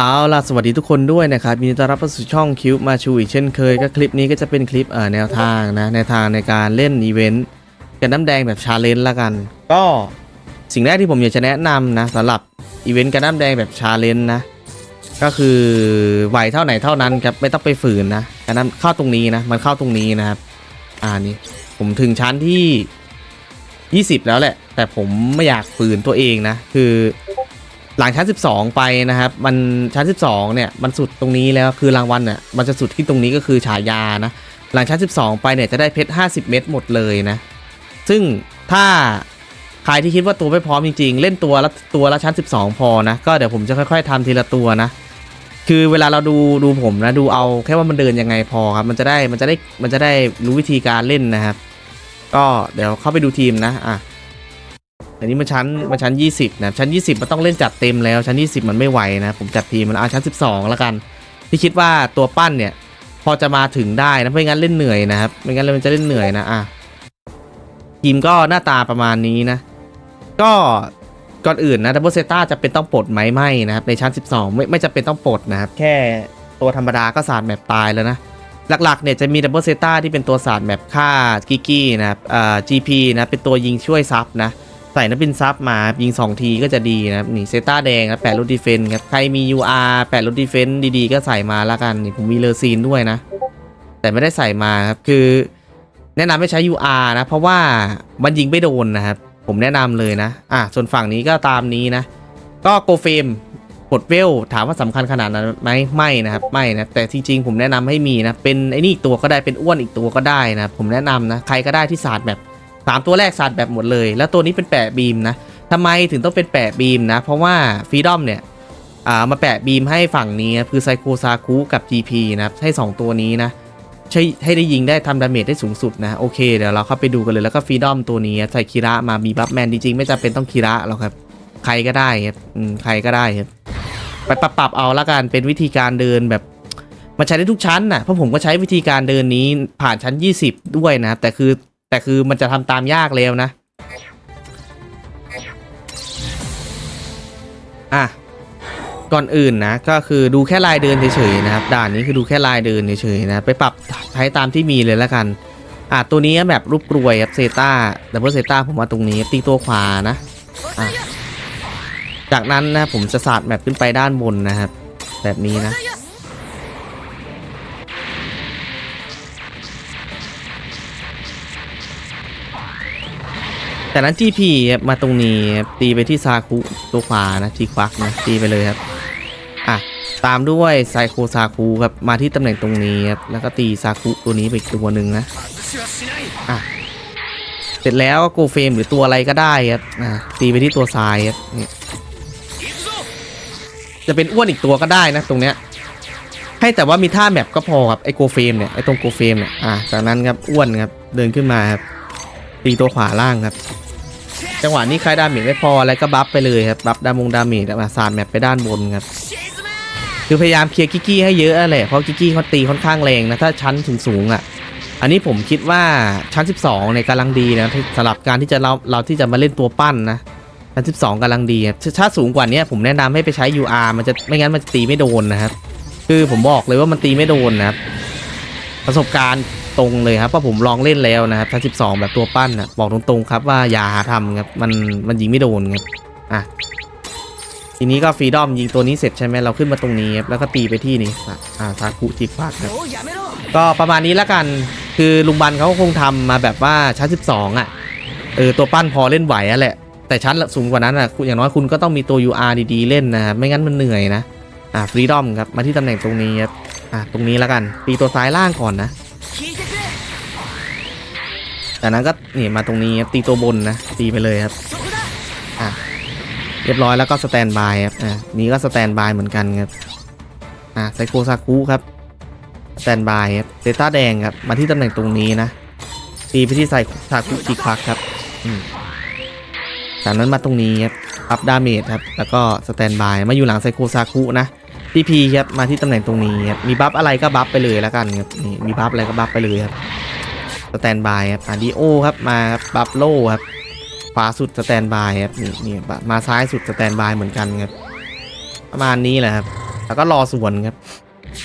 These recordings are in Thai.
เอาล่ะสวัสดีทุกคนด้วยนะครับยินดีต้อนรับเข้าสู่ช่องคิวมาชูอีกเช่นเคยก็คลิปนี้ก็จะเป็นคลิปเอ่อแนวทางนะแนวทางในการเล่นอีเวนต์กันน้ำแดงแบบชาเลนจ์ละกัน ก็สิ่งแรกที่ผมอยากจะแนะนำนะสำหรับอีเวนต์กันน้ำแดงแบบชาเลนจ์นะก็คือไหวเท่าไหนเท่านั้นครับไม่ต้องไปฝืนนะกันน้ำเข้าตรงนี้นะมันเข้าตรงนี้นะครับอ่านี่ผมถึงชั้นที่ 20 แล้วแหละ แต่ผมไม่อยากฝืนตัวเองนะ คือ หลังชั้น 12 ไปนะครับ มันชั้น 12 เนี่ย มันสุดตรงนี้แล้วคือรางวัลเนี่ยมันจะสุดที่ตรงนี้ก็คือฉายานะ หลังชั้น 12 ไปเนี่ยจะได้เพชร 50 เม็ดหมดเลยนะ ซึ่งถ้าใครที่คิดว่าตัวไม่พร้อมจริงๆ เล่นตัวละตัวละชั้น 12 พอนะ ก็เดี๋ยวผมจะค่อย ๆทำทีละตัวนะ คือเวลาเราดูดูผมนะดูเอาแค่ว่ามันเดินยังไงพอครับ มันจะได้มันจะได้มันจะได้รู้วิธีการเล่นนะครับ ก็เดี๋ยวเข้าไปดูทีมนะ อะ อันนี้มันชั้นมันชั้น 20 นะชั้น 20 มันต้องเล่นจัดเต็มแล้วชั้น 20 มันไม่ไหวนะ ผมจัดทีมมันเอาชั้น 12 แล้วกัน ที่คิดว่าตัวปั้นเนี่ย พอจะมาถึงได้นะไม่งั้นเล่นเหนื่อยนะครับไม่งั้นมันจะเล่นเหนื่อยนะอะทีมก็หน้าตาประมาณนี้นะ ก็ก่อนอื่นนะดับเบิลเซต้าจะเป็นต้องปลดไหมไม่นะครับในชั้น 12 ไม่ไม่จะเป็นต้องปลดนะครับ แค่ตัวธรรมดาก็สาดแมปตายแล้วนะหลักๆเนี่ยจะมีดับเบิลเซต้าที่เป็นตัวสาดแมปฆ่ากิกกี้นะครับอ่า GP นะเป็นตัวยิงช่วยซับนะ ส่นักบินซับมายิง 2 ทีก็จะดีนะครับนี่เซต้าแดงครับแปดรถดีเฟนครับใครมี UR แปดรถดีเฟนดีๆ ก็ใส่มาล้วกันนี่ผมมีเลอซีนด้วยนะ แต่ไม่ได้ใส่มาครับคือ แนะนำให้ใช้ UR นะ เพราะว่ามันยิงไม่โดนนะครับ ผมแนะนำเลยนะ อะส่วนฝั่งนี้ก็ตามนี้นะ ก็โกเฟมกดเวลถามว่าสำคัญขนาดนั้นไหมไม่นะครับไม่นะแต่จริงๆผมแนะนำให้มีนะเป็นไอ้นี่อีกตัวก็ได้เป็นอ้วนอีกตัวก็ได้นะผมแนะนำนะใครก็ได้ที่ศาสตร์แบบ สามตัวแรกสัตว์แบบหมดเลย แล้วตัวนี้เป็นแปะบีมนะทำไมถึงต้องเป็นแปะบีมนะ เพราะว่าฟรีดอมเนี่ยามาแปะบีมให้ฝั่งนี้นะคือไซโคซาคุกับ GP นะครับให้ 2 ตัวนี้นะใช้ให้ได้ยิงได้ทำดาเมจได้สูงสุดนะ โอเคเดี๋ยวเราเข้าไปดูกันเลยแล้วก็ฟรีดอมตัวนี้ใส่คีระมาบีบัฟแมนจริงๆ ไม่จำเป็นต้องคีระหรอกครับ ใครก็ได้ครับอืมใครก็ได้ครับไปปรับปรับเอาละกันเป็นวิธีการเดินแบบมันใช้ได้ทุกชั้นนะเพราะผมก็ใช้วิธีการเดินนี้ผ่านชั้น 20 ด้วยนะ แต่คือ แต่คือมันจะทำตามยากแล้วนะ อะ ก่อนอื่นนะ ก็คือดูแค่ลายเดินเฉยๆนะครับ ด่านนี้คือดูแค่ลายเดินเฉยๆนะ ไปปรับใช้ตามที่มีเลยแล้วกัน อะ ตัวนี้แบบรูปกรวยครับเซต้าดับเบิลเซต้าผมว่าตรงนี้ตีตัวขวานะ อะ จากนั้นนะผมจะสาดแมปขึ้นไปด้านบนนะครับ แบบนี้นะ จากนั้น GP ครับมาตรงนี้ครับตีไปที่ซาคุตัวขวานะทีควักนะตีไปเลยครับอะตามด้วยไซโคซาคุครับมาที่ตำแหน่งตรงนี้ครับแล้วก็ตีซาคุตัวนี้ไปอีกตัวหนึ่งนะอะเสร็จแล้วก็โกเฟมหรือตัวอะไรก็ได้ครับอะตีไปที่ตัวซ้ายครับเนี่ยจะเป็นอ้วนอีกตัวก็ได้นะตรงเนี้ยให้แต่ว่ามีท่าแมปก็พอครับไอโกเฟมเนี่ยไอตรงโกเฟมเนี่ยอะจากนั้นครับอ้วนครับเดินขึ้นมาครับตีตัวขวาล่างครับ จังหวะนี้ใครดาเมจไม่พออะไรก็บัฟไปเลยครับบัฟดามงดาเมจมาสาดแมปไปด้านบนครับคือพยายามเคลียร์กิกกี้ให้เยอะแหละเพราะกิกกี้เขาตีค่อนข้างแรงนะถ้าชั้นถึงสูงๆอะ อันนี้ผมคิดว่าชั้น 12เนี่ยกำลังดีนะสำหรับการที่จะเราเราที่จะมาเล่นตัวปั้นนะชั้น12กำลังดีครับถ้าสูงกว่านี้ผมแนะนำให้ไปใช้ UR มันจะไม่งั้นมันจะตีไม่โดนนะครับคือผมบอกเลยว่ามันตีไม่โดนนะครับประสบการณ์ ตรงเลยครับเพราะผมลองเล่นแล้วนะครับชั้น12 แบบตัวปั้นนะบอกตรงๆครับว่าอย่าหาทำครับมันมันยิงไม่โดนครับอะทีนี้ก็ฟรีดอมยิงตัวนี้เสร็จใช่ไหมเราขึ้นมาตรงนี้ครับแล้วก็ตีไปที่นี่อะอาทาคุจิกฟักครับก็ประมาณนี้แล้วกันคือลุงบันเขาคงทำมาแบบว่าชั้น12 อะเออตัวปั้นพอเล่นไหวอะแหละ แต่ชั้นสูงกว่านั้นอะอย่างน้อยคุณก็ต้องมีตัว UR ดีๆ เล่นนะครับไม่งั้นมันเหนื่อยนะอ่าฟรีดอมครับมาที่ตำแหน่งตรงนี้ครับอ่าตรงนี้แล้วกันตีตัวซ้ายล่างก่อนนะ จากนั้นก็นี่มาตรงนี้ตีตัวบนนะตีไปเลยครับอะเรียบร้อยแล้วก็สแตนบายครับอ่านี้ก็สแตนบายเหมือนกันครับอ่าไซโคซากุครับสแตนบายครับเซต้าแดงครับมาที่ตำแหน่งตรงนี้นะตีไปที่ไซซากุจิควักครับจากนั้นมาตรงนี้ครับอัพดาเมจครับแล้วก็สแตนบายมาอยู่หลังไซโคซากุนะพีพีครับมาที่ตำแหน่งตรงนี้ครับมีบัฟอะไรก็บัฟไปเลยแล้วกันครับนี่มีบัฟอะไรก็บัฟไปเลยครับ สแตนบายครับอ่าดีโอครับมาครับบัฟโลครับขวาสุดสแตนบายครับนี่นี่มาซ้ายสุดสแตนบายเหมือนกันครับประมาณนี้แหละครับ แล้วก็รอส่วนครับ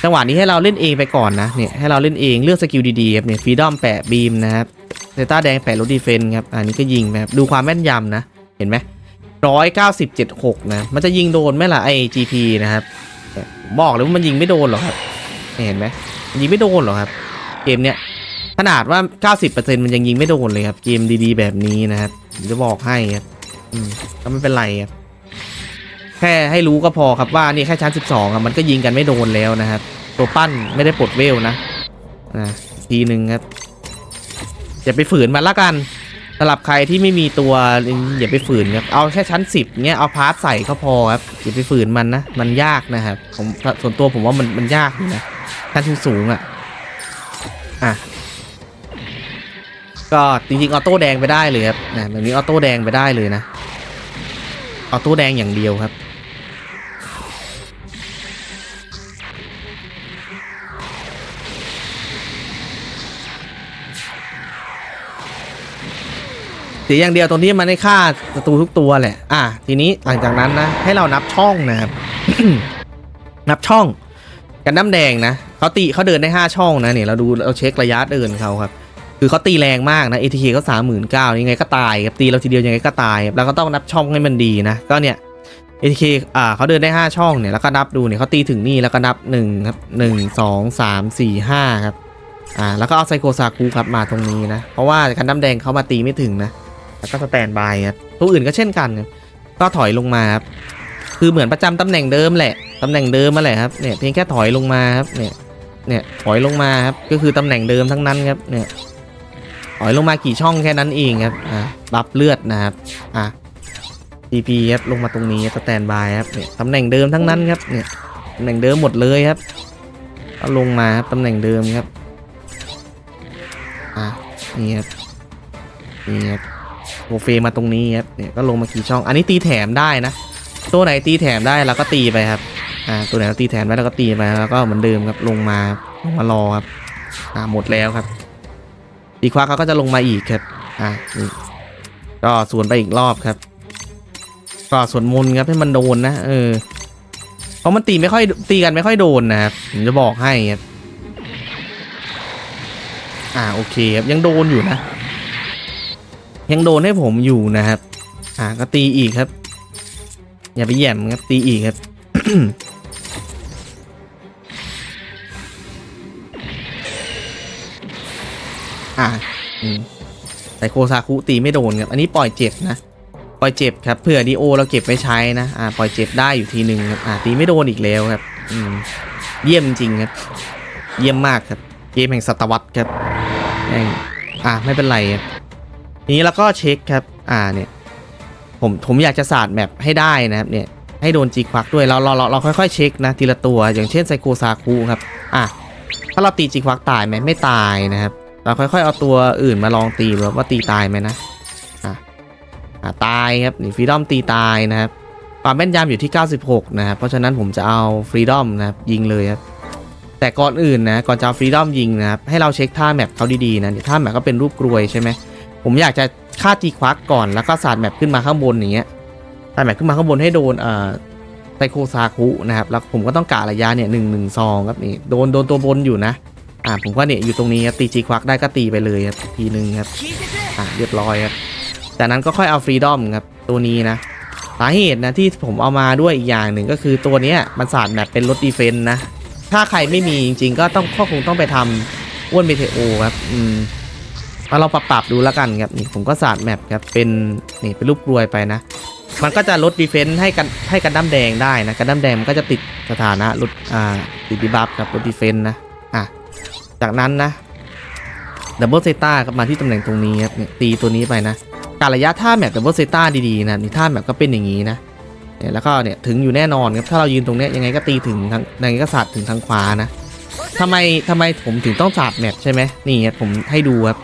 จังหวะนี้ให้เราเล่นเองไปก่อนนะเนี่ยให้เราเล่นเองเลือกสกิลดีๆครับเนี่ยฟรีดอมแปะบีมนะครับเซต้าแดงแปะรถดีเฟนต์ครับอันนี้ก็ยิงแบบดูความแม่นยำนะ เห็นไหมร้อยเก้าสิบเจ็ดหกนะมันจะยิงโดนไหมล่ะไอ GP นะครับบอกเลยว่ามันยิงไม่โดนหรอกครับ เห็นไหมยิงไม่โดนหรอกครับ เกมเนี้ย ขนาดว่า 90%มันยังยิงไม่โดนเลยครับ เกมดีๆ แบบนี้นะครับผมจะบอกให้ครับก็ไม่เป็นไรครับ แค่ให้รู้ก็พอครับว่านี่แค่ชั้น 12ครับมันก็ยิงกันไม่โดนแล้วนะครับ ตัวปั้นไม่ได้ปลดเวลนะอ่าทีหนึ่งครับอย่าไปฝืนมันละกันสำหรับใครที่ไม่มีตัวอย่าไปฝืนครับเอาแค่ชั้น 10เนี้ยเอาพาร์ทใส่ก็พอครับอย่าไปฝืนมันนะมันยากนะครับผมส่วนตัวผมว่ามันมันยากอยู่นะชั้นสูงๆอะอะ ก็จริงๆออโต้แดงไปได้เลยครับนะแบบนี้ออโต้แดงไปได้เลยนะออโต้แดงอย่างเดียวครับ เสียอย่างเดียวตรงนี้มันได้ฆ่าศัตรูทุกตัวแหละ อะทีนี้หลังจากนั้นนะให้เรานับช่องนะครับ นับช่องกันน้ำแดงนะเขาตีเขาเดินได้ 5 ช่องนะเนี่ยเราดูเราเช็คระยะเดินเขาครับ คือเขาตีแรงมากนะ ATK เขาสามหมื่นเก้ายังไงก็ตายครับตีเราทีเดียวยังไงก็ตายครับแล้วก็ต้องนับช่องให้มันดีนะก็เนี่ย ATK อ่าเขาเดินได้ 5 ช่องเนี่ยแล้วก็นับดูเนี่ยเขาตีถึงนี่แล้วก็นับ1ครับ1 2 3 4 5ครับอ่าแล้วก็เอาไซโคซากุครับมาตรงนี้นะ เพราะว่ากันน้ำแดงเขามาตีไม่ถึงนะแล้วก็สแตนบายครับตัวอื่นก็เช่นกันครับก็ถอยลงมาครับคือเหมือนประจำตำแหน่งเดิมแหละตำแหน่งเดิมมาแหละครับเนี่ยเพียงแค่ถอยลงมาครับเนี่ยเนี่ยถอยลงมาครับก็คือตำแหน่งเดิมทั้งนั้นครับเนี่ย ถอยลงมากี่ช่องแค่นั้นเองครับอ่ารับเลือดนะครับอะ TP ครับลงมาตรงนี้สแตนบายครับเนี่ยตำแหน่งเดิมทั้งนั้นครับเนี่ยตำแหน่งเดิมหมดเลยครับก็ลงมาครับตำแหน่งเดิมครับอะนี่ครับนี่ครับโอเฟมาตรงนี้ครับเนี่ยก็ลงมากี่ช่อง อันนี้ตีแถมได้นะ ตัวไหนตีแถมได้เราก็ตีไปครับอ่าตัวไหนเราตีแถมได้เราก็ตีไปแล้วก็เหมือนเดิมครับลงมาลงมารอครับอ่าหมดแล้วครับ ตีควักเขาก็จะลงมาอีกครับอ่านี่ก็สวนไปอีกรอบครับ ก็สวนมนครับให้มันโดนนะเออเพราะมันตีไม่ค่อยตีกันไม่ค่อยโดนนะครับผมจะบอกให้ครับอ่าโอเคครับยังโดนอยู่นะ ยังโดนให้ผมอยู่นะครับ อ่าก็ตีอีกครับ อย่าไปแย่มครับตีอีกครับ อ่าแต่โคซาคุตีไม่โดนครับ อันนี้ปล่อยเจ็บนะ ปล่อยเจ็บครับ เผื่อดีโอเราเก็บไว้ใช้นะ อ่า ปล่อยเจ็บได้อยู่ทีหนึ่งครับ อ่า ตีไม่โดนอีกแล้วครับ อืม เยี่ยมจริงครับ เยี่ยมมากครับ เกมแห่งศตวรรษครับแม่งอ่า ไม่เป็นไรครับนี้เราก็เช็คครับ อ่า เนี่ย ผม ผมอยากจะศาสตร์แมปให้ได้นะครับ เนี่ย ให้โดนจีควักด้วยเราเรา เรา เราค่อยๆเช็คนะทีละตัว อย่างเช่นไซโคซาคุครับ อะ ถ้าเราตีจีควักตายไหมไม่ตายนะครับ เราค่อยๆ เอาตัวอื่นมาลองตีแบบว่าตีตายไหมนะอะอะตายครับนี่ฟรีดอมตีตายนะครับความแม่นยำอยู่ที่ 96 นะครับ เพราะฉะนั้นผมจะเอาฟรีดอมนะครับยิงเลยครับ แต่ก่อนอื่นนะก่อนจะเอาฟรีดอมยิงนะครับ ให้เราเช็คท่าแมปเขาดีๆนะท่าแมปก็เป็นรูปกรวยใช่ไหมผมอยากจะฆ่าจีควักก่อนแล้วก็สาดแมปขึ้นมาข้างบนอย่างเงี้ยสาดแมปขึ้นมาข้างบนให้โดนเอ่อไซโคซาคุนะครับแล้วผมก็ต้องกะระยะเนี่ยหนึ่งหนึ่งซองครับนี่โดนโดนตัวบนอยู่นะ อ่าผมก็เนี่ยอยู่ตรงนี้ครับตีจีควักได้ก็ตีไปเลยครับทีหนึ่งครับอ่าเรียบร้อยครับจากนั้นก็ค่อยเอาฟรีดอมครับตัวนี้นะสาเหตุนะที่ผมเอามาด้วยอีกอย่างหนึ่งก็คือตัวนี้มันสาดแมปเป็นรถดีเฟนต์นะ ถ้าใครไม่มีจริงๆ ก็ต้องก็คงต้องไปทำอ้วนเมเทโอครับอืมมาเราปรับปรับดูแล้วกันครับนี่ผมก็สาดแมปครับเป็นนี่เป็นรูปกลวยไปนะ มันก็จะลดดีเฟนซ์ให้กันให้กันดั้มแดงได้นะกันดั้มแดงมันก็จะติดสถานะลดอ่าติดดีบัฟครับลดดีเฟนซ์นะ จากนั้นนะดับเบิลเซต้ากมาที่ตำแหน่งตรงนี้ครับเนี่ยตีตัวนี้ไปนะการระยะท่าแมปดับเบิลเซต้าดีๆนะนี่ท่าแมปก็เป็นอย่างนี้นะเนี่ยแล้วก็เนี่ยถึงอยู่แน่นอนครับถ้าเรายืนตรงนี้ยังไงก็ตีถึงทางยังไงก็สาดถึงทางขวานะทำไมทำไมผมถึงต้องสาดแมปใช่ไหมนี่ครับผมให้ดูครับ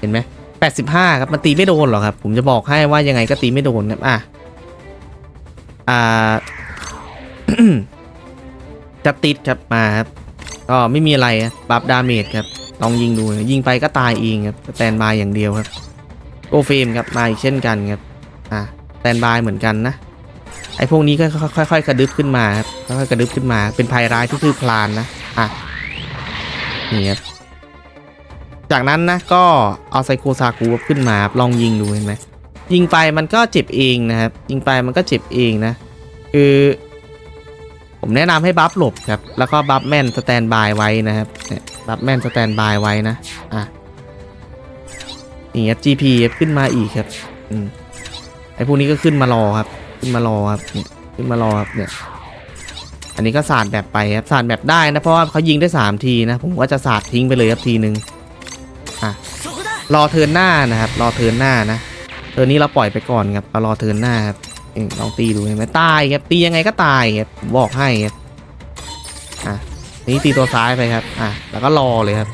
เห็นไหมแปดสิบห้าครับมันตีไม่โดนหรอกครับผมจะบอกให้ว่ายังไงก็ตีไม่โดนครับอะอ่าจะติดครับมาครับ ก็ไม่มีอะไรครับบัฟดาเมจครับลองยิงดูยิงไปก็ตายเองครับสแตนบายอย่างเดียวครับโกเฟมครับมาอีกเช่นกันครับอะสแตนบายเหมือนกันนะไอ้พวกนี้ก็ค่อยๆกระดึบขึ้นมาครับค่อยๆกระดึบขึ้นมา เป็นภัยร้ายที่คือพลานนะอะนี่ครับจากนั้นนะก็เอาไซโคซากูขึ้นมาครับลองยิงดูเห็นไหมยิงไปมันก็เจ็บเองนะครับ ยิงไปมันก็เจ็บเองนะคือ ผมแนะนำให้บัฟหลบครับ แล้วก็บัฟแม่นสแตนบายไว้นะครับเนี่ยบัฟแม่นสแตนบายไว้นะ อะ นี่ครับ GP ขึ้นมาอีกครับ อืม ไอ้พวกนี้ก็ขึ้นมารอครับ ขึ้นมารอครับ เนี่ย ขึ้นมารอครับ เนี่ย อันนี้ก็สาดแบบไปครับ สาดแบบได้นะ เพราะว่าเขายิงได้สามทีนะ ผมก็จะสาดทิ้งไปเลยครับทีหนึ่งอะ รอเทินหน้านะครับ รอเทินหน้านะ เทินนี้เราปล่อยไปก่อนครับเรารอเทินหน้าครับ ลองตีดูเห็นไหมตายครับตียังไงก็ตายครับผมบอกให้ครับอะนี่ตีตัวซ้ายไปครับ อะแล้วก็รอเลยครับ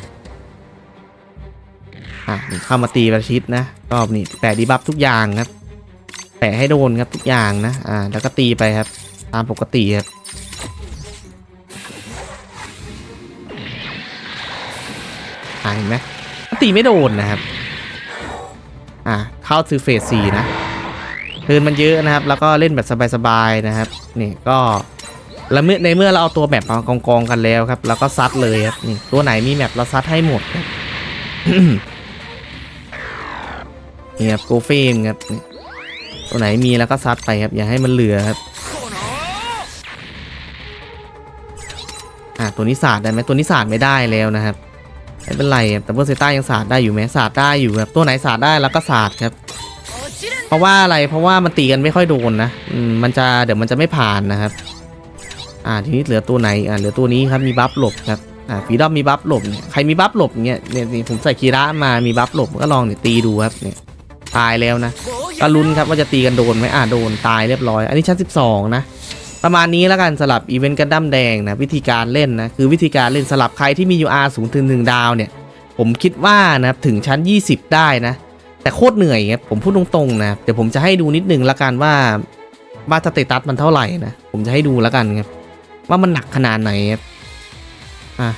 อะเข้ามาตีประชิดนะรอบนี้แปะดีบัฟทุกอย่างครับแปะให้โดนครับทุกอย่างนะอ่าแล้วก็ตีไปครับ ตามปกติครับเห็นไหมตีไม่โดนนะครับ อ่าเข้าซื้อเฟสสี่นะ เทินมันเยอะนะครับ แล้วก็เล่นแบบสบายๆนะครับ นี่ก็แล้วเมื่อในเมื่อเราเอาตัวแมปมากองกองกันแล้วครับ แล้วก็ซัดเลยครับนี่ตัวไหนมีแมปเราซัดให้หมดครับนี่ครับโกเฟมครับตัวไหนมีแล้วก็ซัดไปครับ อย่าให้มันเหลือครับอ่าตัวนี้สาดได้ไหมตัวนี้สาดไม่ได้แล้วนะครับไม่เป็นไรครับแต่เบอร์เซต้ายังสาดได้อยู่ไหมสาดได้อยู่ครับตัวไหนสาดได้แล้วก็สาดครับ เพราะว่าอะไรเพราะว่ามันตีกันไม่ค่อยโดนนะมันจะเดี๋ยวมันจะไม่ผ่านนะครับ อ่าทีนี้เหลือตัวไหนอ่าเหลือตัวนี้ครับมีบัฟหลบครับอ่าฟีดอมมีบัฟหลบเนี่ยใครมีบัฟหลบเนี่ยเนี่ยนี่ผมใส่คีระมามีบัฟหลบก็ลองเนี่ยตีดูครับเนี่ยตายแล้วนะก็ลุ้นครับว่าจะตีกันโดนไหมอ่าโดนตายเรียบร้อย อันนี้ชั้น 12 นะ ประมาณนี้แล้วกันสลับอีเวนต์กันดั้มแดงนะวิธีการเล่นนะคือวิธีการเล่นสลับใครที่มี UR สูงถึงหนึ่งดาวเนี่ยผมคิดว่านะถึงชั้น 20 ได้นะ แต่โคตรเหนื่อยครับผมพูดตรงๆนะเดี๋ยวผมจะให้ดูนิดนึงละกันว่าว่าสเตตัสมันเท่าไหร่นะผมจะให้ดูละกันครับว่ามันหนักขนาดไหนครับอะ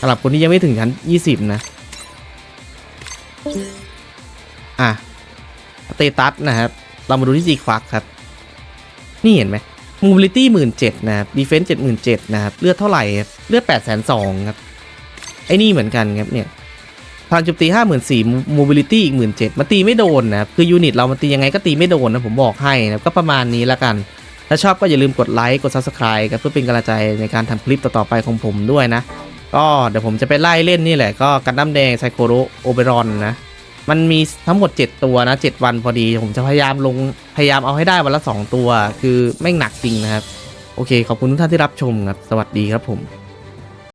สำหรับคนที่ยังไม่ถึงชั้น 20 นะ อะสเตตัสนะครับ เรามาดูที่ G ควักครับ นี่เห็นไหม mobility หมื่นเจ็ดนะครับ defense เจ็ดหมื่นเจ็ดนะครับ เลือดเท่าไหร่ครับ เลือดแปดแสนสองครับ ไอ้นี่เหมือนกันครับเนี่ย พลังโจมตีห้าหมื่นสี่ mobility อีกหมื่นเจ็ดมันตีไม่โดนนะคือยูนิตเรามันตียังไงก็ตีไม่โดนนะผมบอกให้นะก็ประมาณนี้ละกัน ถ้าชอบก็อย่าลืมกดไลค์กด subscribe ครับเพื่อเป็นกำลังใจในการทำคลิปต่อๆไปของผมด้วยนะ ก็เดี๋ยวผมจะไปไล่เล่นนี่แหละก็กันดั้มแดงไซโคโรโอเบรอนนะมันมีทั้งหมด 7 ตัวนะ 7 วันพอดี ผมจะพยายามลงพยายามเอาให้ได้วันละ 2 ตัว คือไม่หนักจริงนะครับ โอเค ขอบคุณทุกท่านที่รับชมครับ สวัสดีครับผม